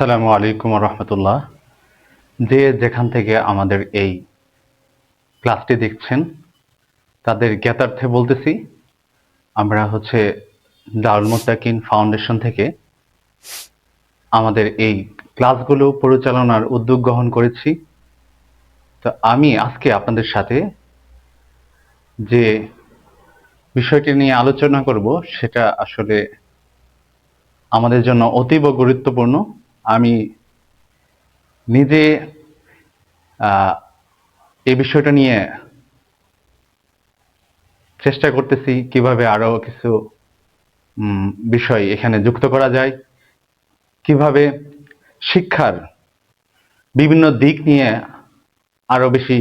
আসসালামু আলাইকুম রহমতুল্লাহ। যে যেখান থেকে আমাদের এই ক্লাসটি দেখছেন, তাদের জ্ঞাতার্থে বলতেছি, আমরা হচ্ছে দারুল মুত্তাকিন ফাউন্ডেশন থেকে আমাদের এই ক্লাসগুলো পরিচালনার উদ্যোগ গ্রহণ করেছি। তো আমি আজকে আপনাদের সাথে যে বিষয়টি নিয়ে আলোচনা করব, সেটা আসলে আমাদের জন্য অতীব গুরুত্বপূর্ণ। আমি নিজে এই বিষয়টা নিয়ে চেষ্টা করতেছি কীভাবে আরও কিছু বিষয় এখানে যুক্ত করা যায়। কীভাবে শিক্ষার বিভিন্ন দিক নিয়ে আরও বেশি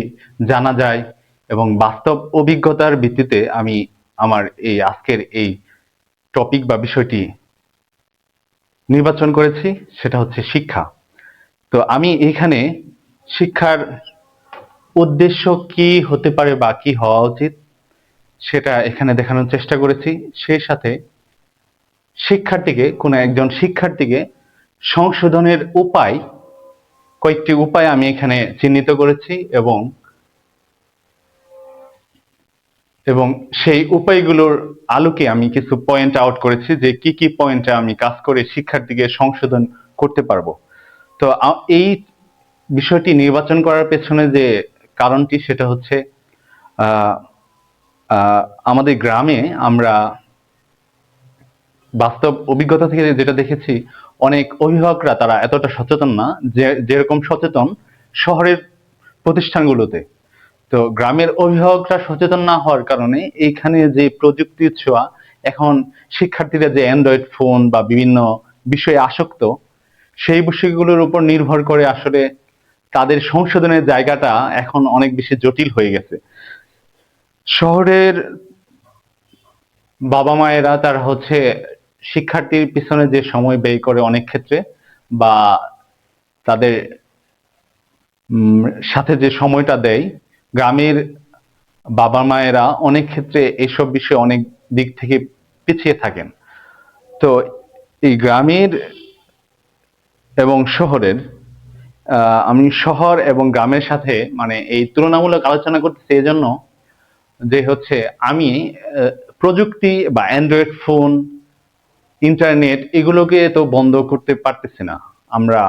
জানা যায় এবং বাস্তব অভিজ্ঞতার ভিত্তিতে আমি আমার এই আজকের এই টপিক বা বিষয়টি নির্বাচন করেছি, সেটা হচ্ছে শিক্ষা। তো আমি এখানে শিক্ষার উদ্দেশ্য কি হতে পারে বা কি হওয়া উচিত, সেটা এখানে দেখানোর চেষ্টা করেছি। সেই সাথে শিক্ষার্থীকে, কোনো একজন শিক্ষার্থীকে সংশোধনের উপায়, কয়েকটি উপায় আমি এখানে চিহ্নিত করেছি এবং এবং সেই উপায়গুলোর আলোকে আমি কিছু পয়েন্ট আউট করেছি যে কি কি পয়েন্টে আমি কাজ করে শিক্ষার্থীকে সংশোধন করতে পারব। তো এই বিষয়টি নির্বাচন করার পেছনে যে কারণটি সেটা হচ্ছে আমাদের গ্রামে আমরা বাস্তব অভিজ্ঞতা থেকে যেটা দেখেছি, অনেক অভিভাবকরা তারা এতটা সচেতন না যে, যেরকম সচেতন শহরের প্রতিষ্ঠানগুলোতে। তো গ্রামের অভিভাবকরা সচেতন না হওয়ার কারণে এইখানে যে প্রযুক্তির ছোঁয়া, এখন শিক্ষার্থীরা যে অ্যান্ড্রয়েড ফোন বা বিভিন্ন বিষয়ে আসক্ত, সেই বিষয়গুলোর উপর নির্ভর করে আসলে তাদের সংশোধনের জায়গাটা এখন অনেক বেশি জটিল হয়ে গেছে। শহরের বাবা মায়েরা তারা হচ্ছে শিক্ষার্থীর পিছনে যে সময় ব্যয় করে অনেক ক্ষেত্রে বা তাদের সাথে যে সময়টা দেয় গ্রামের বাবা মায়েরা অনেক ক্ষেত্রে এইসব বিষয়ে অনেক দিক থেকে পিছিয়ে থাকেন। তো এই গ্রামের এবং শহরের আমি শহর এবং গ্রামের সাথে মানে এই তুলনামূলক আলোচনা করতেছি এই জন্য যে হচ্ছে আমি প্রযুক্তি বা অ্যান্ড্রয়েড ফোন ইন্টারনেট এগুলোকে তো বন্ধ করতে পারতেছি না। আমরা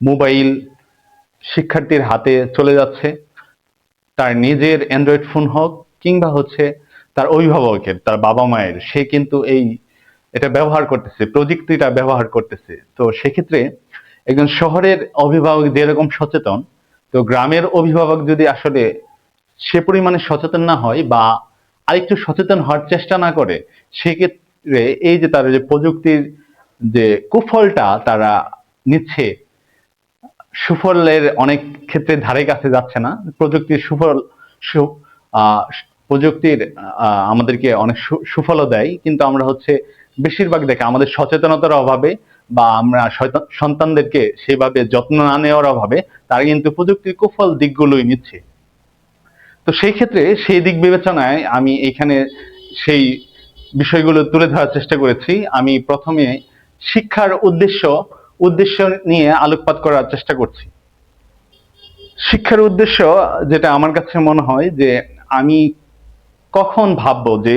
মোবাইল শিক্ষার্থীর হাতে চলে যাচ্ছে। তার নিজের অ্যান্ড্রয়েড ফোন হোক কিংবা হচ্ছে তার অভিভাবকের, তার বাবা মায়ের, সে কিন্তু এই এটা ব্যবহার করতেছে, প্রযুক্তিটা ব্যবহার করতেছে। তো সেক্ষেত্রে একজন শহরের অভিভাবক যেরকম সচেতন, তো গ্রামের অভিভাবক যদি আসলে সে পরিমাণে সচেতন না হয় বা আরেকটু সচেতন হওয়ার চেষ্টা না করে, সেক্ষেত্রে এই যে তার যে প্রযুক্তির যে কুফলটা তারা নিচ্ছে সুফলের অনেক ক্ষেত্রে ধারে কাছে যাচ্ছে না। প্রযুক্তির সুফল প্রযুক্তির আমাদেরকে অনেক সুফলও দেয়। কিন্তু আমরা হচ্ছে বেশিরভাগ দেখে আমাদের সচেতনতার অভাবে বা আমরা সন্তানদেরকে সেভাবে যত্ন না নেওয়ার অভাবে তারা কিন্তু প্রযুক্তির কুফল দিকগুলোই নিচ্ছে। তো সেই ক্ষেত্রে সেই দিক বিবেচনায় আমি এখানে সেই বিষয়গুলো তুলে ধরার চেষ্টা করেছি। আমি প্রথমে শিক্ষার উদ্দেশ্য উদ্দেশ্য নিয়ে আলোকপাত করার চেষ্টা করছি। শিক্ষার উদ্দেশ্য যেটা আমার কাছে মনে হয় যে আমি কখন ভাববো যে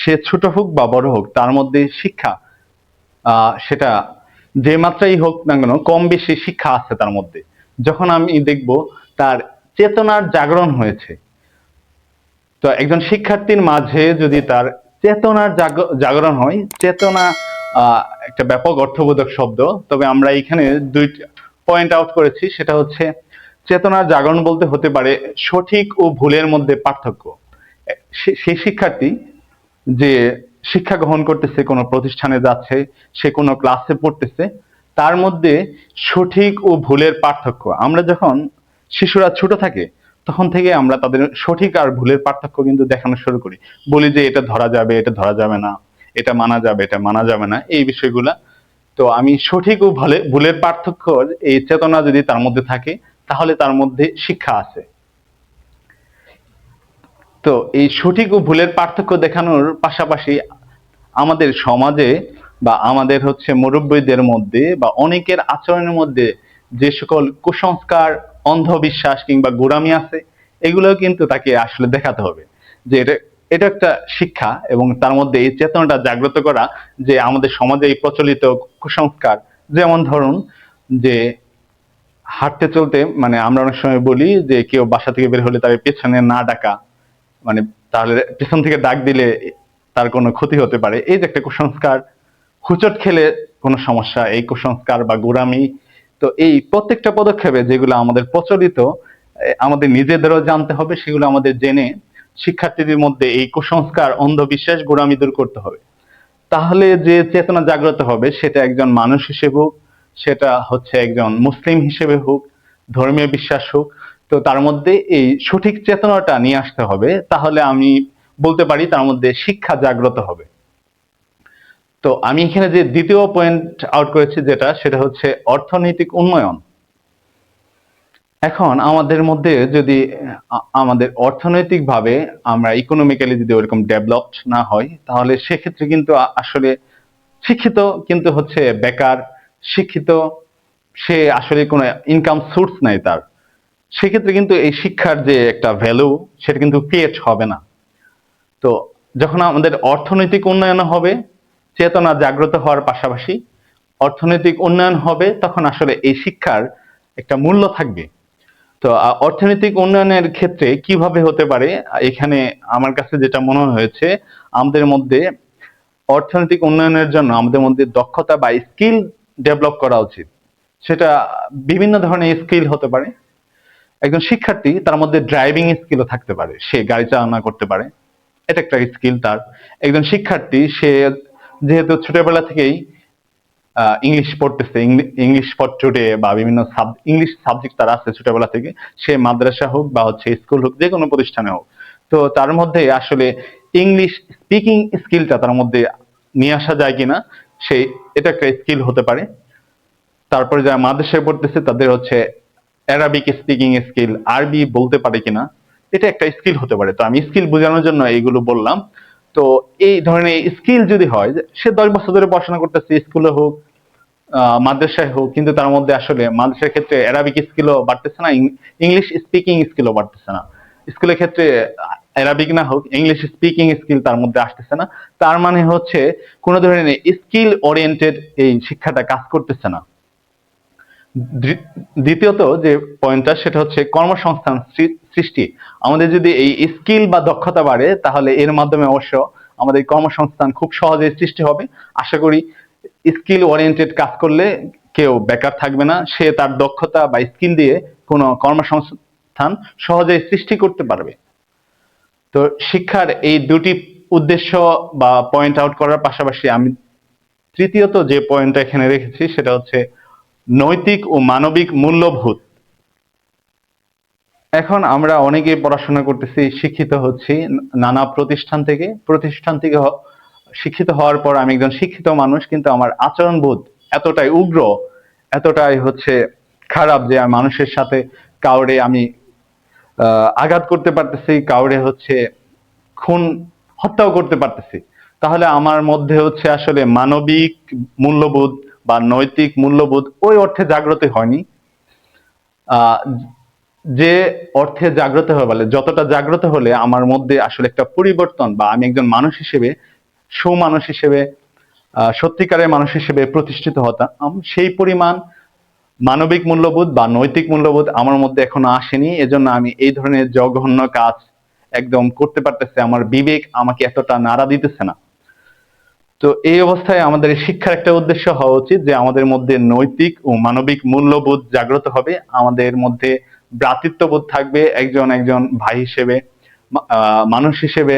সে ছোট হোক বা বড় হোক, তার মধ্যে শিক্ষা সেটা যে মাত্রাই হোক না কেন, কম বেশি শিক্ষা আছে তার মধ্যে। যখন আমি দেখব তার চেতনার জাগরণ হয়েছে, তো একজন শিক্ষার্থীর মাঝে যদি তার চেতনার জাগরণ হয়, চেতনা একটা ব্যাপক অর্থবোধক শব্দ, তবে আমরা এখানে দুই পয়েন্ট আউট করেছি, সেটা হচ্ছে চেতনার জাগরণ বলতে হতে পারে সঠিক ও ভুলের মধ্যে পার্থক্য। সেই শিক্ষার্থী যে শিক্ষা গ্রহণ করতেছে, কোনো প্রতিষ্ঠানে যাচ্ছে, সে কোনো ক্লাসে পড়তেছে, তার মধ্যে সঠিক ও ভুলের পার্থক্য। আমরা যখন শিশুরা ছোট থাকে, তখন থেকে আমরা তাদের সঠিক আর ভুলের পার্থক্য কিন্তু দেখানো শুরু করি। বলি যে এটা ধরা যাবে, এটা ধরা যাবে না। এটা মানা যাবে, এটা মানা যাবে না, এই বিষয়গুলা। তো আমি সঠিক ও ভুলে, ভুলের পার্থক্য এই চেতনা যদি তার মধ্যে থাকে, তাহলে তার মধ্যে শিক্ষা আছে। তো এই সঠিক ও ভুলের পার্থক্য দেখানোর পাশাপাশি আমাদের সমাজে বা আমাদের হচ্ছে মুরব্বীদের মধ্যে বা অনেকের আচরণের মধ্যে যে সকল কুসংস্কার, অন্ধবিশ্বাস কিংবা গোড়ামি আছে এগুলো কিন্তু তাকে আসলে দেখাতে হবে। যে এটা এটা একটা শিক্ষা এবং তার মধ্যে এই চেতনাটা জাগ্রত করা যে আমাদের সমাজে এই প্রচলিত কুসংস্কার, যেমন ধরুন যে হাঁটতে চলতে মানে আমরা অনেক সময় বলি যে কেউ বাসা থেকে বের হলে তার পেছনে না ডাকা মানে তাহলে পেছন থেকে ডাক দিলে তার কোনো ক্ষতি হতে পারে। এই যে একটা কুসংস্কার, হুচট খেলে কোনো সমস্যা, এই কুসংস্কার বা গোড়ামি, তো এই প্রত্যেকটা পদক্ষেপে যেগুলো আমাদের প্রচলিত আমাদের নিজেদেরও জানতে হবে, সেগুলো আমাদের জেনে শিক্ষার্থীদের মধ্যে এই কুসংস্কার, অন্ধবিশ্বাস, গোড়ামি দূর করতে হবে। তাহলে যে চেতনা জাগ্রত হবে, সেটা একজন মানুষ হিসেবে হোক, সেটা হচ্ছে একজন মুসলিম হিসেবে হোক, ধর্মীয় বিশ্বাস হোক, তো তার মধ্যে এই সঠিক চেতনাটা নিয়ে আসতে হবে। তাহলে আমি বলতে পারি তার মধ্যে শিক্ষা জাগ্রত হবে। তো আমি এখানে যে দ্বিতীয় পয়েন্ট আউট করেছি যেটা, সেটা হচ্ছে অর্থনৈতিক উন্নয়ন। এখন আমাদের মধ্যে যদি আমাদের অর্থনৈতিকভাবে আমরা ইকোনমিক্যালি যদি ওরকম ডেভেলপড না হয়, তাহলে সেক্ষেত্রে কিন্তু আসলে শিক্ষিত কিন্তু হচ্ছে বেকার, শিক্ষিত, সে আসলে কোনো ইনকাম সোর্স নাই তার। সেক্ষেত্রে কিন্তু এই শিক্ষার যে একটা ভ্যালু সেটা কিন্তু ক্রিয়েট হবে না। তো যখন আমাদের অর্থনৈতিক উন্নয়ন হবে, চেতনা জাগ্রত হওয়ার পাশাপাশি অর্থনৈতিক উন্নয়ন হবে, তখন আসলে এই শিক্ষার একটা মূল্য থাকবে। তো অর্থনৈতিক উন্নয়নের ক্ষেত্রে কীভাবে হতে পারে? এখানে আমার কাছে যেটা মনে হয়েছে, আমাদের মধ্যে অর্থনৈতিক উন্নয়নের জন্য আমাদের মধ্যে দক্ষতা বা স্কিল ডেভেলপ করা উচিত। সেটা বিভিন্ন ধরনের স্কিল হতে পারে। একজন শিক্ষার্থী, তার মধ্যে ড্রাইভিং স্কিলও থাকতে পারে। সে গাড়ি চালনা করতে পারে। এটা একটা স্কিল তার। একজন শিক্ষার্থী, সে যেহেতু ছোটবেলা থেকেই ইংলিশ পড়তেছে ইংলিশ টুডে বা বিভিন্ন ইংলিশ সাবজেক্ট তার আছে ছোটবেলা থেকে, সে মাদ্রাসা হোক বা হচ্ছে স্কুল হোক, যে কোনো প্রতিষ্ঠানে হোক। তো তার মধ্যে আসলে ইংলিশ স্পিকিং স্কিলটা তার মধ্যে নিয়ে আসা যায় কিনা সেই এটা একটা স্কিল হতে পারে। তারপরে যারা মাদ্রাসায় পড়তেছে, তাদের হচ্ছে অ্যারাবিক স্পিকিং স্কিল আরবি বলতে পারে কিনা, এটা একটা স্কিল হতে পারে। তো আমি স্কিল বোঝানোর জন্য এইগুলো বললাম। তো এই ধরনের স্কিল যদি হয় সে দশ বছর ধরে পড়াশোনা করতেছে স্কুলে হোক মাদ্রাসায় হোক, কিন্তু তার মধ্যে আসলে মাদ্রাসার ক্ষেত্রে অ্যারাবিক স্কিলও বাড়তেছে না ইংলিশ স্পিকিং স্কিলও বাড়তেছে না। স্কুলের ক্ষেত্রে অ্যারাবিক না হোক ইংলিশ স্পিকিং স্কিল তার মধ্যে আসতেছে না। তার মানে হচ্ছে কোনো ধরনের স্কিল ওরিয়েন্টেড এই শিক্ষাটা কাজ করতেছে না। দ্বিতীয়ত যে পয়েন্টটা সেটা হচ্ছে কর্মসংস্থান সৃষ্টি। আমাদের যদি এই স্কিল বা দক্ষতা বাড়ে, তাহলে এর মাধ্যমে অবশ্য আমাদের কর্মসংস্থান খুব সহজে সৃষ্টি হবে। আশা করি স্কিল ওরিয়েন্টেড কাজ করলে কেউ বেকার থাকবে না। সে তার দক্ষতা বা স্কিল দিয়ে কোনো কর্মসংস্থান সহজে সৃষ্টি করতে পারবে। তো শিক্ষার এই দুটি উদ্দেশ্য বা পয়েন্ট আউট করার পাশাপাশি আমি তৃতীয়ত যে পয়েন্টটা এখানে রেখেছি, সেটা হচ্ছে নৈতিক ও মানবিক মূল্যবোধ। এখন আমরা অনেকে পড়াশোনা করতেছি, শিক্ষিত হচ্ছি নানা প্রতিষ্ঠান থেকে। প্রতিষ্ঠান থেকে শিক্ষিত হওয়ার পর আমি একজন শিক্ষিত মানুষ, কিন্তু আমার আচরণবোধ এতটাই উগ্র, এতটাই হচ্ছে খারাপ যে মানুষের সাথে কাউরে আমি আঘাত করতে পারতেছি, কাউরে হচ্ছে খুন, হত্যাও করতে পারতেছি। তাহলে আমার মধ্যে হচ্ছে আসলে মানবিক মূল্যবোধ বা নৈতিক মূল্যবোধ ওই অর্থে জাগ্রত হয়নি। যে অর্থে জাগ্রত হয়ে বলে, যতটা জাগ্রত হলে আমার মধ্যে আসলে একটা পরিবর্তন বা আমি একজন মানুষ হিসেবে, সুমানুষ হিসেবে সত্যিকারের মানুষ হিসেবে প্রতিষ্ঠিত হতাম সেই পরিমাণ মানবিক মূল্যবোধ বা নৈতিক মূল্যবোধ আমার মধ্যে এখনও আসেনি। এজন্য আমি এই ধরনের জঘন্য কাজ একদম করতে পারতেছে, আমার বিবেক আমাকে এতটা নাড়া দিতেছে না। তো এই অবস্থায় আমাদের শিক্ষার একটা উদ্দেশ্য হওয়া উচিত যে আমাদের মধ্যে নৈতিক ও মানবিক মূল্যবোধ জাগ্রত হবে, আমাদের মধ্যে ভ্রাতৃত্ববোধ থাকবে একজন একজন ভাই হিসেবে মানুষ হিসেবে,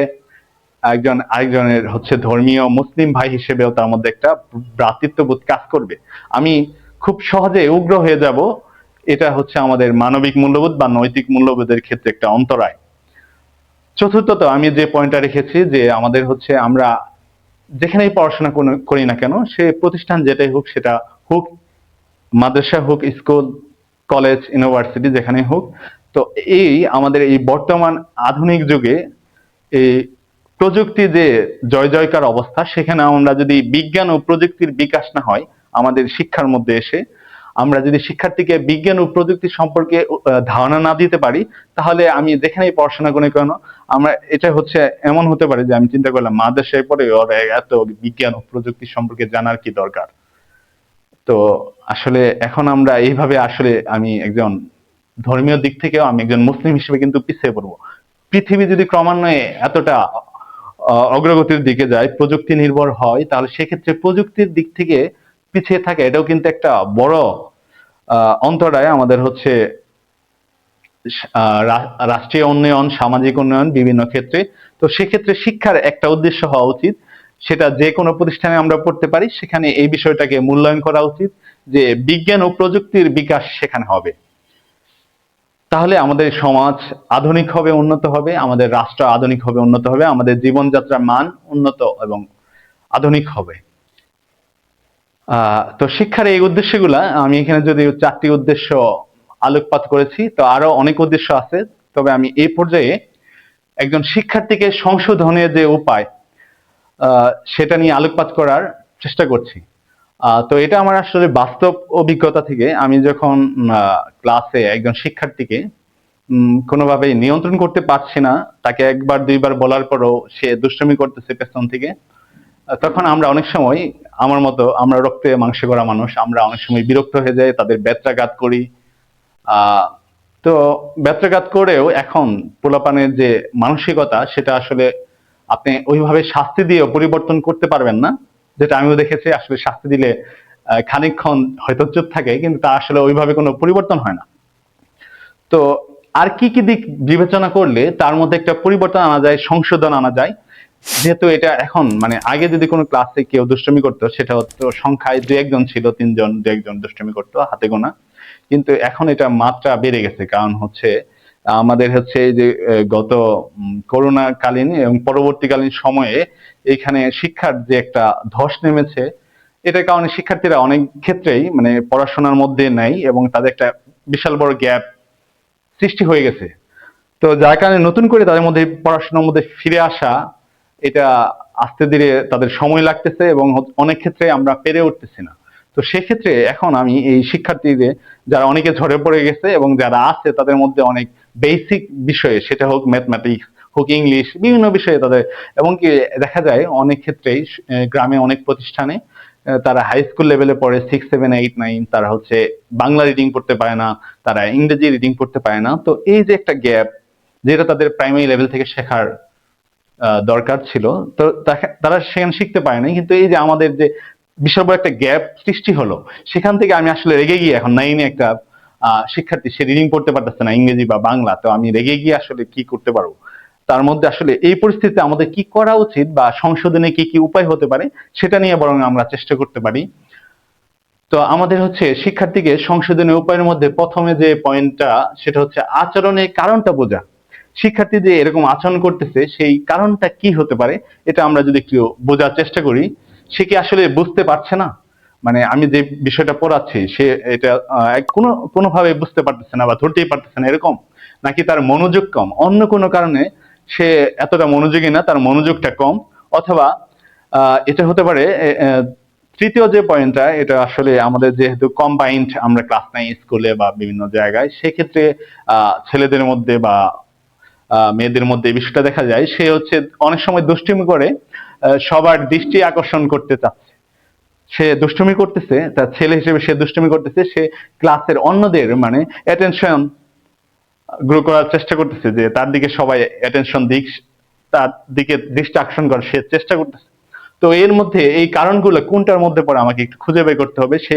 একজন আরেকজনের হচ্ছে ধর্মীয় মুসলিম ভাই হিসেবেও তার মধ্যে একটা ভ্রাতৃত্ববোধ কাজ করবে। আমি খুব সহজে উগ্র হয়ে যাব, এটা হচ্ছে আমাদের মানবিক মূল্যবোধ বা নৈতিক মূল্যবোধের ক্ষেত্রে একটা অন্তরায়। চতুর্থত, আমি যে পয়েন্টটা রেখেছি যে আমাদের হচ্ছে আমরা যেখানেই পড়াশোনা করি না কেন, সে প্রতিষ্ঠান যেটাই হোক, সেটা হোক, মাদ্রাসা হোক, স্কুল কলেজ ইউনিভার্সিটি যেখানে হোক। তো এই আমাদের এই বর্তমান আধুনিক যুগে এই প্রযুক্তি যে জয় জয়কার অবস্থা, সেখানে আমরা যদি বিজ্ঞান ও প্রযুক্তির বিকাশ না হয়, আমাদের শিক্ষার মধ্যে এসে আমরা যদি শিক্ষার্থীকে বিজ্ঞান ও প্রযুক্তি সম্পর্কে ধারণা না দিতে পারি, তাহলে আমি যেখানেই পড়াশোনা করি কেন, আমরা এটা হচ্ছে এমন হতে পারে যে আমি চিন্তা করলাম, মাদ্রাসায় পড়ে ওর এত বিজ্ঞান ও প্রযুক্তি সম্পর্কে জানার কি দরকার? তো আসলে এখন আমরা এইভাবে আসলে আমি একজন ধর্মীয় দিক থেকেও আমি একজন মুসলিম হিসেবে কিন্তু পিছিয়ে পড়ব। পৃথিবী যদি ক্রমান্বয়ে এতটা অগ্রগতির দিকে যায়, প্রযুক্তি নির্ভর হয়, তাহলে সেক্ষেত্রে প্রযুক্তির দিক থেকে পিছিয়ে থাকে, এটাও কিন্তু একটা বড় অন্তরায় আমাদের হচ্ছে রাষ্ট্রীয় উন্নয়ন, সামাজিক উন্নয়ন বিভিন্ন ক্ষেত্রে। তো সেক্ষেত্রে শিক্ষার একটা উদ্দেশ্য হওয়া উচিত। সেটা যে কোনো প্রতিষ্ঠানে আমরা পড়তে পারি, সেখানে এই বিষয়টাকে মূল্যায়ন করা উচিত যে বিজ্ঞান ও প্রযুক্তির বিকাশ সেখানে হবে। তাহলে আমাদের সমাজ আধুনিক হবে, উন্নত হবে, আমাদের রাষ্ট্র আধুনিক হবে, উন্নত হবে, আমাদের জীবনযাত্রার মান উন্নত এবং আধুনিক হবে। তো শিক্ষার এই উদ্দেশ্যগুলা, আমি এখানে যদি চারটি উদ্দেশ্য আলোকপাত করেছি, তো আরও অনেক উদ্দেশ্য আছে, তবে আমি এই পর্যায়ে একজন শিক্ষার্থীকে সংশোধনের যে উপায় সেটা নিয়ে আলোকপাত করার চেষ্টা করছি। তো এটা আমার আসলে বাস্তব অভিজ্ঞতা থেকে আমি যখন ক্লাসে একজন শিক্ষার্থীকে উম, কোনোভাবেই নিয়ন্ত্রণ করতে পারছি না তাকে একবার দুইবার বলার পরও সে দুষ্টমি করতেছে পেছন থেকে তখন আমরা অনেক সময় আমার মতো আমরা রক্তে মাংসে করা মানুষ আমরা অনেক সময় বিরক্ত হয়ে যাই তাদের ব্যত্রাঘাত করি। তো ব্যত্রাঘাত করেও এখন পোলাপানের যে মানসিকতা সেটা আসলে আপনি ওইভাবে শাস্তি দিয়েও পরিবর্তন করতে পারবেন না, যেটা আমিও দেখেছি, আসলে শাস্তি দিলে খানিকক্ষণ হয়তো চুপ থাকে, কিন্তু তা আসলে ওইভাবে কোনো পরিবর্তন হয় না। তো আর কি কি দিক বিবেচনা করলে তার মধ্যে একটা পরিবর্তন আনা যায়, সংশোধন আনা যায়? যেহেতু এটা এখন মানে আগে যদি কোনো ক্লাসে কেউ দুষ্টমি করতো, সেটা হতো সংখ্যায় দু একজন ছিল, তিনজন, দু একজন দুষ্টমি করতো, হাতে গোনা। কিন্তু এখন এটা মাত্রা বেড়ে গেছে, কারণ হচ্ছে আমাদের হচ্ছে যে গত করোনা কালীন এবং পরবর্তীকালীন সময়ে এখানে শিক্ষার যে একটা ধস নেমেছে, এটার কারণে শিক্ষার্থীরা অনেক ক্ষেত্রেই মানে পড়াশোনার মধ্যে নেই এবং তাদের একটা বিশাল বড় গ্যাপ সৃষ্টি হয়ে গেছে। তো যার কারণে নতুন করে তাদের মধ্যে পড়াশোনার মধ্যে ফিরে আসা, এটা আস্তে ধীরে তাদের সময় লাগতেছে এবং অনেক ক্ষেত্রে আমরা পেরে উঠতেছি না। তো সেক্ষেত্রে এখন আমি এই শিক্ষার্থীদের, যারা অনেকে ঝরে পড়ে গেছে এবং যারা আছে তাদের মধ্যে অনেক বেসিক বিষয়ে, সেটা হোক ম্যাথমেটিক্স হোক ইংলিশ বিভিন্ন বিষয়ে তাদের এবং কি দেখা যায় অনেক ক্ষেত্রেই গ্রামে অনেক প্রতিষ্ঠানে তারা হাই স্কুল লেভেলে পড়ে সিক্স সেভেন এইট নাইন তারা হচ্ছে বাংলা রিডিং পড়তে পারে না, তারা ইংরেজি রিডিং পড়তে পারে না। তো এই যে একটা গ্যাপ যেটা তাদের প্রাইমারি লেভেল থেকে শেখার দরকার ছিল, তো তারা সেখানে শিখতে পারে না কিন্তু এই যে আমাদের যে বিশাল বড় একটা গ্যাপ সৃষ্টি হলো, সেখান থেকে আমি আসলে রেগে গিয়ে এখন নাইনে একটা শিক্ষার্থী, সে রিডিং পড়তে পারতেছে না, ইংরেজি বা বাংলা, তো আমি রেগে গিয়ে আসলে কি করতে পারব? তার মধ্যে আসলে এই পরিস্থিতিতে আমাদের কি করা উচিত বা সংশোধনে কি কি উপায় হতে পারে, সেটা নিয়ে বরং আমরা চেষ্টা করতে পারি। তো আমাদের হচ্ছে শিক্ষার্থীকে সংশোধনের উপায়ের মধ্যে প্রথমে যে পয়েন্টটা, সেটা হচ্ছে আচরণের কারণটা বোঝা। শিক্ষার্থী যে এরকম আচরণ করতেছে, সেই কারণটা কি হতে পারে, এটা আমরা যদি একটু বোঝার চেষ্টা করি, সে কি আসলে বুঝতে পারছে না? মানে আমি যে বিষয়টা পড়াচ্ছি, সে এটা কোনো, কোনোভাবে বুঝতে পারতেছে না বা ধরতেই পারতেছে না এরকম, নাকি তার মনোযোগ কম। অন্য কোনো কারণে সে এতটা মনোযোগী না, তার মনোযোগটা কম, অথবা এটা হতে পারে তৃতীয় যে পয়েন্টটা এটা আসলে আমাদের যেহেতু কম্বাইন্ড আমরা ক্লাস নাই স্কুলে বা বিভিন্ন জায়গায়, সেক্ষেত্রে ছেলেদের মধ্যে বা মেয়েদের মধ্যে বিষয়টা দেখা যায়, সে হচ্ছে অনেক সময় দুষ্টুমি করে সবার দৃষ্টি আকর্ষণ করতে চাচ্ছে। সে দুষ্টুমি করতেছে, তার ছেলে হিসেবে সে দুষ্টুমি করতেছে, সে ক্লাসের অন্যদের মানে অ্যাটেনশন গ্রো করার চেষ্টা করতেছে যে তার দিকে সবাই অ্যাটেনশন দিক, তার দিকে দৃষ্টি আকর্ষণ করার সে চেষ্টা করতেছে। তো এর মধ্যে এই কারণগুলো কোনটার মধ্যে পড়ে আমাকে একটু খুঁজে বের করতে হবে, সে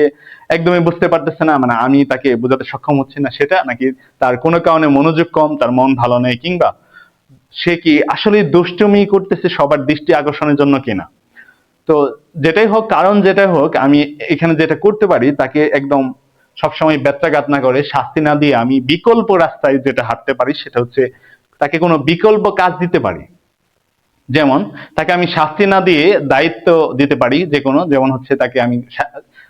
একদমই বুঝতে পারতেছে না মানে আমি তাকে বোঝাতে সক্ষম হচ্ছি না সেটা, নাকি তার কোনো কারণে মনোযোগ কম, তার মন ভালো নেই, কিংবা সে কি আসলে দুষ্টুমি করতেছে সবার দৃষ্টি আকর্ষণের জন্য কিনা? তো যেটাই হোক, কারণ যেটাই হোক, আমি এখানে যেটা করতে পারি, তাকে একদম সবসময় ব্যত্যাঘাত না করে, শাস্তি না দিয়ে আমি বিকল্প রাস্তায় যেটা হাঁটতে পারি, সেটা হচ্ছে তাকে কোনো বিকল্প কাজ দিতে পারি। যেমন, তাকে আমি শাস্তি না দিয়ে দায়িত্ব দিতে পারি যে কোনো যেমন হচ্ছে তাকে আমি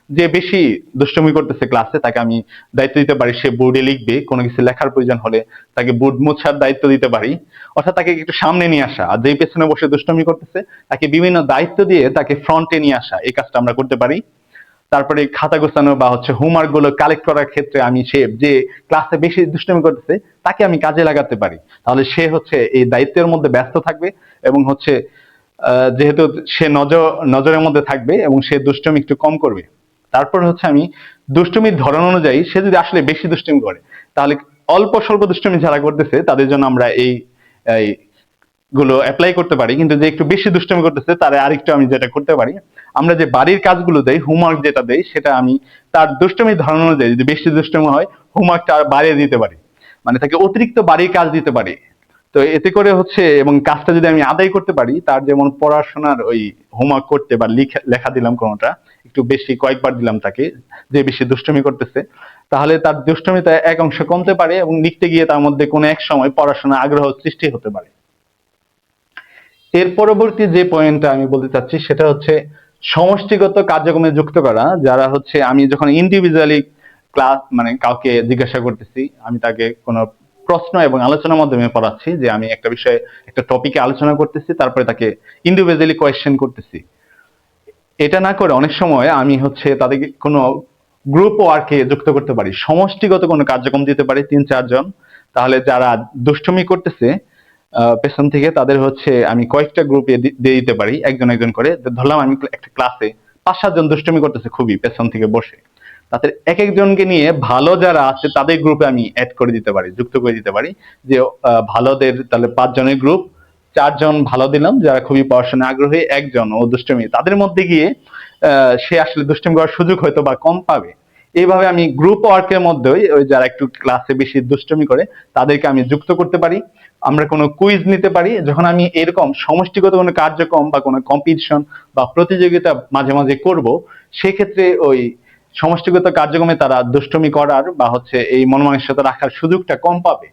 যে বেশি দুষ্টমি করতেছে ক্লাসে তাকে আমি দায়িত্ব দিতে পারি, সে বোর্ডে লিখবে, কোনো কিছু লেখার প্রয়োজন হলে তাকে বোর্ড মোছার দায়িত্ব দিতে পারি। অর্থাৎ তাকে একটু সামনে নিয়ে আসা, আর যেই পেছনে বসে দুষ্টমি করতেছে, তাকে বিভিন্ন দায়িত্ব দিয়ে তাকে ফ্রন্টে নিয়ে আসা, এই কাজটা আমরা করতে পারি। তারপরে খাতা গোছানো বা হচ্ছে হোমওয়ার্কগুলো কালেক্ট করার ক্ষেত্রে আমি সে যে ক্লাসে বেশি দুষ্টমি করতেছে, তাকে আমি কাজে লাগাতে পারি। তাহলে সে হচ্ছে এই দায়িত্বের মধ্যে ব্যস্ত থাকবে এবং হচ্ছে যেহেতু সে নজর, নজরের মধ্যে থাকবে এবং সে দুষ্টমি একটু কম করবে। তারপর হচ্ছে আমি দুষ্টমির ধরন অনুযায়ী সে যদি আসলে বেশি দুষ্টমি করে, তাহলে অল্প স্বল্প দুষ্টমি যারা করতেছে, তাদের জন্য আমরা এই গুলো অ্যাপ্লাই করতে পারি। কিন্তু যে একটু বেশি দুষ্টমি করতেছে, তারা আরেকটু আমি যেটা করতে পারি। আমরা যে বাড়ির কাজগুলো দেই হোমওয়ার্ক যেটা দেই, সেটা আমি তার দুষ্টমির ধরন অনুযায়ী যদি বেশি দুষ্টমি হয় হোমওয়ার্কটা আর বাড়িয়ে দিতে পারি। মানে তাকে অতিরিক্ত বাড়ির কাজ দিতে পারি। তো এতে করে হচ্ছে এবং কাজটা যদি আমি আদায় করতে পারি, তার যেমন পড়াশোনার ওই হোমওয়ার্ক করতে বা লিখা দিলাম কোনোটা, একটু বেশি কয়েকবার দিলাম তাকে, যে বেশি দুষ্টমি করতেছে, তাহলে তার দুষ্টমিতা এক অংশ কমতে পারে এবং লিখতে গিয়ে তার মধ্যে কোনো এক সময় পড়াশোনা আগ্রহ সৃষ্টি হতে পারে। এর পরবর্তী যে পয়েন্টটা আমি বলতে চাচ্ছি, সেটা হচ্ছে সমষ্টিগত কার্যক্রমে যুক্ত করা, যারা হচ্ছে আমি যখন ইন্ডিভিজুয়ালি ক্লাস মানে কাউকে জিজ্ঞাসা করতেছি, আমি তাকে কোনো প্রশ্ন এবং আলোচনার মাধ্যমে পড়াচ্ছি যে আমি একটা বিষয়ে একটা টপিকে আলোচনা করতেছি, তারপরে তাকে ইন্ডিভিজুয়ালি কোয়েশ্চেন করতেছি। এটা না করে অনেক সময় আমি হচ্ছে তাদেরকে কোনো গ্রুপ ওয়ার্কে যুক্ত করতে পারি, সমষ্টিগত কোনো কার্যক্রম দিতে পারি তিন চারজন। তাহলে যারা দুষ্টুমি করতেছে পেছন থেকে তাদের হচ্ছে আমি কয়েকটা গ্রুপে দিয়ে দিতে পারি, একজন একজন করে। ধরলাম আমি একটা ক্লাসে পাঁচ সাতজন দুষ্টুমি করতেছে খুবই পেছন থেকে বসে। তাদের এক একজনকে নিয়ে ভালো যারা আছে তাদের গ্রুপে আমি অ্যাড করে দিতে পারি, যুক্ত করে দিতে পারি। যে ভালোদের তাহলে পাঁচজনের গ্রুপ চারজন ভালো দিলাম, যারা খুবই পড়াশোনা আগ্রহী, একজন ও দুষ্টমি। তাদের মধ্যে গিয়ে সে আসলে দুষ্টমি করার সুযোগ হয়তো বা কম পাবে। এইভাবে আমি গ্রুপ ওয়ার্কের মধ্যে ওই যারা একটু ক্লাসে বেশি দুষ্টমি করে, তাদেরকে আমি যুক্ত করতে পারি। আমরা কোনো কুইজ নিতে পারি। যখন আমি এরকম সমষ্টিগত কোনো কার্যক্রম বা কোনো কম্পিটিশন বা প্রতিযোগিতা মাঝে মাঝে করব, সেক্ষেত্রে ওই সমষ্টিগত কার্যক্রমে তারা দুষ্টমি করার বা হচ্ছে এই মনমানসিকতা রাখার সুযোগটা কম পাবে।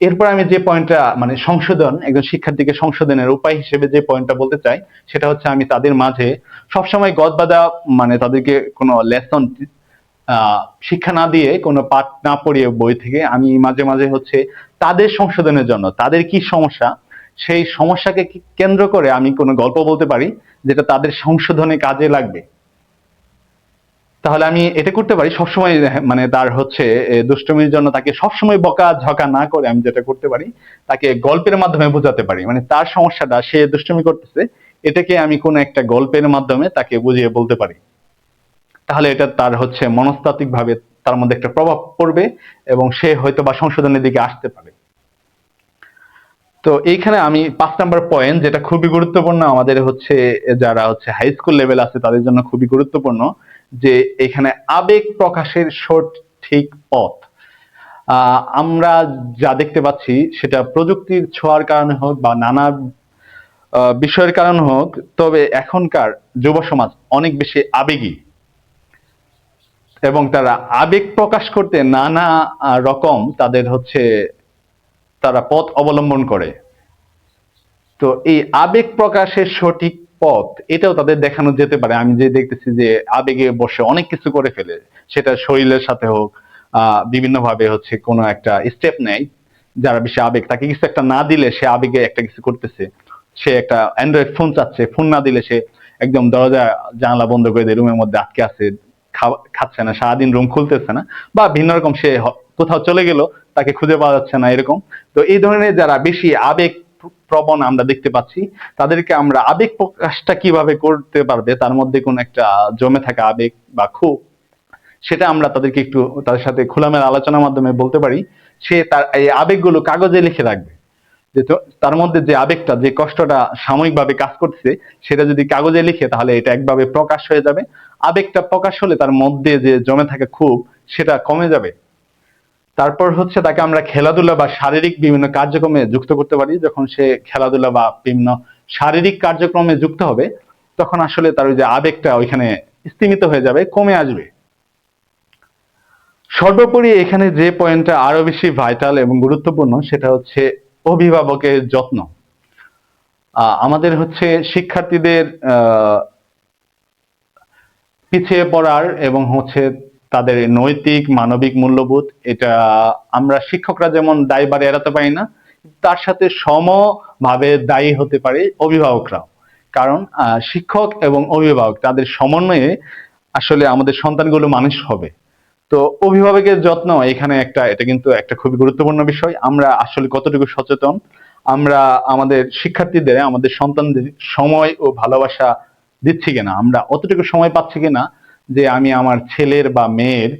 এরপর আমি যে পয়েন্টটা মানে সংশোধন, একজন শিক্ষার্থীকে সংশোধনের উপায় হিসেবে যে পয়েন্টটা বলতে চাই, সেটা হচ্ছে আমি তাদের মাঝে সবসময় গদবাদা মানে তাদেরকে কোনো লেসন শিক্ষা না দিয়ে কোনো পাঠ না পড়িয়ে বই থেকে আমি মাঝে মাঝে হচ্ছে তাদের সংশোধনের জন্য, তাদের কি সমস্যা, সেই সমস্যাকে কেন্দ্র করে আমি কোনো গল্প বলতে পারি, যেটা তাদের সংশোধনে কাজে লাগবে। তাহলে আমি এটা করতে পারি, সবসময় মানে তার হচ্ছে দুষ্টমির জন্য তাকে সবসময় বকা ঝকা না করে আমি যেটা করতে পারি, তাকে গল্পের মাধ্যমে বোঝাতে পারি। মানে তার সমস্যাটা, সে দুষ্টমি করতেছে, এটাকে আমি কোনো একটা গল্পের মাধ্যমে তাকে বুঝিয়ে বলতে পারি। তাহলে এটা তার হচ্ছে মনস্তাত্ত্বিক ভাবে তার মধ্যে একটা প্রভাব পড়বে এবং সে হয়তো বা সংশোধনের দিকে আসতে পারে। তো এইখানে আমি পাঁচ নাম্বার পয়েন্ট যেটা খুবই গুরুত্বপূর্ণ আমাদের হচ্ছে, যারা হচ্ছে হাই স্কুল লেভেল আছে, তাদের জন্য খুবই গুরুত্বপূর্ণ। যে এখানে আবেগ প্রকাশের সঠিক পথ। আমরা যা দেখতে পাচ্ছি সেটা প্রযুক্তির ছোঁয়ার কারণে হোক বা নানা বিষয়ের কারণে হোক, তবে এখনকার যুব সমাজ অনেক বেশি আবেগী। এবং তারা আবেগ প্রকাশ করতে নানা রকম তাদের হচ্ছে তারা পথ অবলম্বন করে। তো এই আবেগ প্রকাশের সঠিক পথ, এটাও তাদের দেখানো যেতে পারে। আমি যে দেখতেছি যে আবেগে বসে অনেক কিছু করে ফেলে, সেটা শরীরের সাথে হোক আহ বিভিন্ন ভাবে হচ্ছে কোনো একটা স্টেপ নেয়, যারা বেশি আবেগ, তাকে কিছু একটা না দিলে সে আবেগে একটা কিছু করতেছে। সে একটা অ্যান্ড্রয়েড ফোন চাচ্ছে ফোন না দিলে সে একদম দরজা, জানালা বন্ধ করে দিয়ে রুমের মধ্যে আটকে আছে খাচ্ছে না, সারাদিন রুম খুলতেছে না, বা ভিন্ন রকম সে কোথাও চলে গেল, তাকে খুঁজে পাওয়া যাচ্ছে না, এরকম। তো এই ধরনের যারা বেশি আবেগ প্রবণ আমরা দেখতে পাচ্ছি, তাদেরকে আমরা আবেগ প্রকাশটা কীভাবে করতে পারবে, তার মধ্যে কোন একটা জমে থাকা আবেগ বা ক্ষোভ, সেটা আমরা তাদেরকে একটু তাদের সাথে খোলামেলা আলোচনার মাধ্যমে বলতে পারি। সে তার এই আবেগগুলো কাগজে লিখে রাখবে। যে তার মধ্যে যে আবেগটা, যে কষ্টটা সাময়িকভাবে কাজ করছে সেটা যদি কাগজে লিখে, তাহলে এটা একভাবে প্রকাশ হয়ে যাবে। আবেগটা প্রকাশ হলে তার মধ্যে যে জমে থাকা ক্ষোভ, সেটা কমে যাবে। তারপর হচ্ছে তাকে আমরা খেলাধুলা বা শারীরিক বিভিন্ন কার্যক্রমে যুক্ত করতে পারি। যখন সে খেলাধুলা বা বিভিন্ন শারীরিক কার্যক্রমে যুক্ত হবে, তখন আসলে তার ওই যে আবেগটা ওইখানে স্তীমিত হয়ে যাবে, কমে আসবে। সর্বোপরি এখানে যে পয়েন্টটা আরও বেশি ভাইটাল এবং গুরুত্বপূর্ণ, সেটা হচ্ছে অভিভাবকের যত্ন। আমাদের হচ্ছে শিক্ষার্থীদের পিছিয়ে পড়ার এবং হচ্ছে তাদের নৈতিক, মানবিক মূল্যবোধ, এটা আমরা শিক্ষকরা যেমন দায়ভার এড়াতে পারি না, তার সাথে সমভাবে দায়ী হতে পারে অভিভাবকরাও। কারণ শিক্ষক এবং অভিভাবক, তাদের সমন্বয়ে আসলে আমাদের সন্তানগুলো মানুষ হবে। তো অভিভাবকের যত্ন এখানে একটা, এটা কিন্তু একটা খুবই গুরুত্বপূর্ণ বিষয়। আমরা আসলে কতটুকু সচেতন? আমরা আমাদের শিক্ষার্থীদের, আমাদের সন্তানদের সময় ও ভালোবাসা দিচ্ছি কিনা? আমরা অতটুকু সময় পাচ্ছি কিনা? যে আমি আমার ছেলের বা মেয়ের,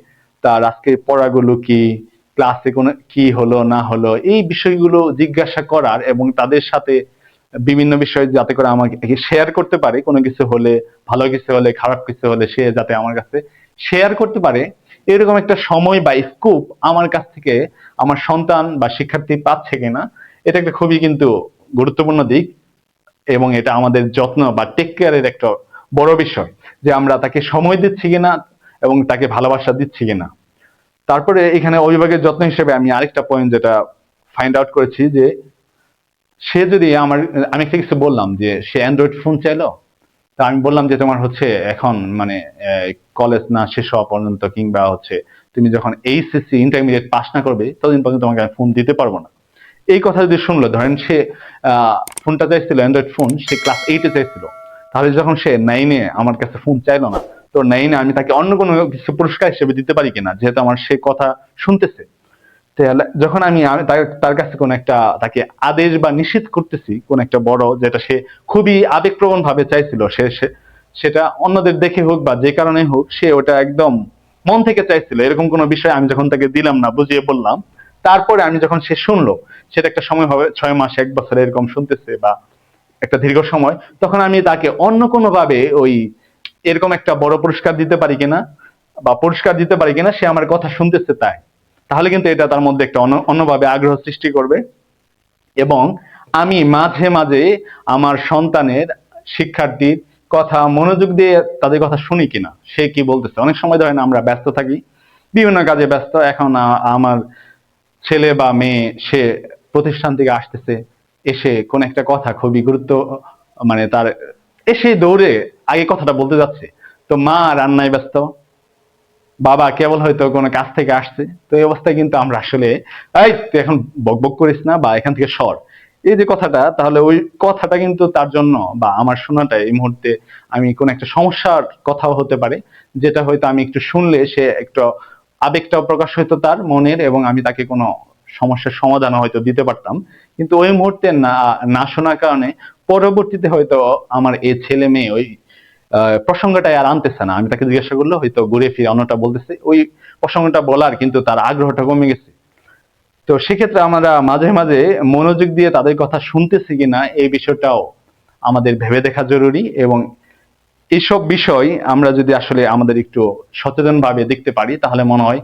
তার আজকে পড়াগুলো কি ক্লাসে কোনো কি হলো, না হলো, এই বিষয়গুলো জিজ্ঞাসা করার এবং তাদের সাথে বিভিন্ন বিষয় যাতে করে আমাকে শেয়ার করতে পারে, কোনো কিছু হলে, ভালো কিছু হলে, খারাপ কিছু হলে সে যাতে আমার কাছে শেয়ার করতে পারে, এরকম একটা সময় বা স্কোপ আমার কাছ থেকে আমার সন্তান বা শিক্ষার্থী পাচ্ছে কিনা, এটা একটা খুবই কিন্তু গুরুত্বপূর্ণ দিক এবং এটা আমাদের যত্ন বা টেক কেয়ারের একটা বড় বিষয় যে আমরা তাকে সময় দিচ্ছি কিনা এবং তাকে ভালোবাসা দিচ্ছি কিনা। তারপরে এখানে অভিভাবকের যত্ন হিসেবে আমি আরেকটা পয়েন্ট যেটা ফাইন্ড আউট করেছি যে সে যদি আমার, আমি একটা কিছু বললাম যে সে অ্যান্ড্রয়েড ফোন চাইলো, তা আমি বললাম যে তোমার হচ্ছে এখন মানে কলেজ না শেষ হওয়া পর্যন্ত কিংবা হচ্ছে তুমি যখন এইচএসসি ইন্টারমিডিয়েট পাস না করবে, ততদিন পর্যন্ত তোমাকে আমি ফোন দিতে পারব না। এই কথা যদি শুনলো, ধরেন সে ফোনটা চাইছিল অ্যান্ড্রয়েড ফোন সে ক্লাস এইটে চাইছিল। তাহলে যখন সে নাইনে আমার কাছে ফোন চাইলো না, তো নাইনে আমি তাকে অন্য কোনো কিছু পুরস্কার হিসেবে দিতে পারি কিনা, যেহেতু আমার সে কথা শুনতেছে। তাহলে যখন আমি তার কাছে কোন একটা, তাকে আদেশ বা নিষেধ করতেছি, কোন একটা বড় যেটা সে খুবই আবেগপ্রবণ ভাবে চাইছিল সে- সেটা অন্যদের দেখে হোক বা যে কারণে হোক, সে ওটা একদম মন থেকে চাইছিল। এরকম কোনো বিষয় আমি যখন তাকে দিলাম না, বুঝিয়ে বললাম, তারপরে আমি যখন সে শুনলো, সেটা একটা সময় হবে, ছয় মাস, এক বছর এরকম শুনতেছে বা একটা দীর্ঘ সময়, তখন আমি তাকে অন্য কোনো ভাবে ওই এরকম একটা বড় পুরস্কার দিতে পারি কিনা বা পুরস্কার দিতে পারি কিনা, সে আমার কথা শুনতেছে তাই। তাহলে কিন্তু এটা তার মধ্যে একটা অন্য অন্যভাবে আগ্রহ সৃষ্টি করবে। এবং আমি মাঝে মাঝে আমার সন্তানের শিক্ষার্থীর কথা, মনোযোগ দিয়ে তাদের কথা শুনি কিনা, সে কি বলতেছে? অনেক সময় ধরেন আমরা ব্যস্ত থাকি, বিভিন্ন কাজে ব্যস্ত, এখন আমার ছেলে বা মেয়ে, সে প্রতিষ্ঠান থেকে আসতেছে এসে কোন একটা কথা খুবই গুরুত্ব মানে তার এসে দৌড়ে আগে কথাটা বলতে যাচ্ছে। তো মা রান্নায় ব্যস্ত, বাবা কেবল হয়তো কোনো কাজ থেকে আসছে। তো এই অবস্থায় কিন্তু আমরা আসলে, এই, তুই এখন বক বক করিস না বা এখান থেকে সর। এই যে কথাটা, তাহলে ওই কথাটা কিন্তু তার জন্য বা আমার শোনাটা এই মুহূর্তে আমি কোন একটা সমস্যার কথাও হতে পারে, যেটা হয়তো আমি একটু শুনলে সে একটা আবেগটাও প্রকাশ হইতো তার মনের এবং আমি তাকে কোনো সমস্যার সমাধান হয়তো দিতে পারতাম। কিন্তু ওই মুহূর্তে না না শোনার কারণে পরবর্তীতে হয়তো আমার এই ছেলে মেয়ে ওই আহ, প্রসঙ্গটাই আর আনতেছে না। আমি তাকে জিজ্ঞাসা করলে হয়তো ঘুরে ফিরে অন্যটা বলতেছে। ওই প্রসঙ্গটা বলার কিন্তু তার আগ্রহটা কমে গেছে। তো সেক্ষেত্রে আমরা মাঝে মাঝে মনোযোগ দিয়ে তাদের কথা শুনতেছি কিনা এই বিষয়টাও আমাদের ভেবে দেখা জরুরি এবং এইসব বিষয় আমরা যদি আসলে আমাদের একটু সচেতন ভাবে দেখতে পারি তাহলে মনে হয়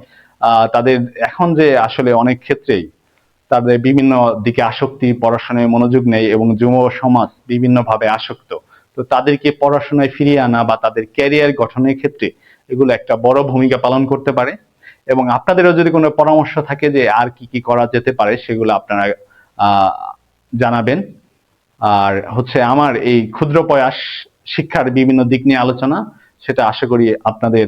তাদের এখন যে আসলে অনেক ক্ষেত্রেই তাদের বিভিন্ন দিকে আসক্তি, পড়াশোনায় মনোযোগ নেই এবং যুব সমাজ বিভিন্নভাবে আসক্ত। তো তাদেরকে পড়াশোনায় ফিরিয়ে আনা বা তাদের ক্যারিয়ার গঠনের ক্ষেত্রে এগুলো একটা বড় ভূমিকা পালন করতে পারে। এবং আপনাদেরও যদি কোনো পরামর্শ থাকে যে আর কি কি করা যেতে পারে, সেগুলো আপনারা জানাবেন। আর হচ্ছে আমার এই ক্ষুদ্র প্রয়াস শিক্ষার বিভিন্ন দিক নিয়ে আলোচনা, সেটা আশা করি আপনাদের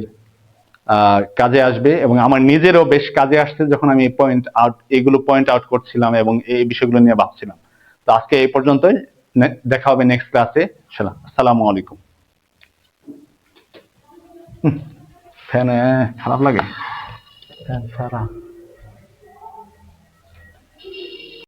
কাজে আসবে এবং আমার নিজেরও বেশ কাজে আসছে যখন আমি পয়েন্ট আউট এগুলো পয়েন্ট আউট করছিলাম এবং এই বিষয়গুলো নিয়ে ভাবছিলাম। তো আজকে এই পর্যন্তই। নে- দেখা হবে নেক্সট ক্লাসে সালাম আলাইকুম। ফ্যান খারাপ লাগে। সারা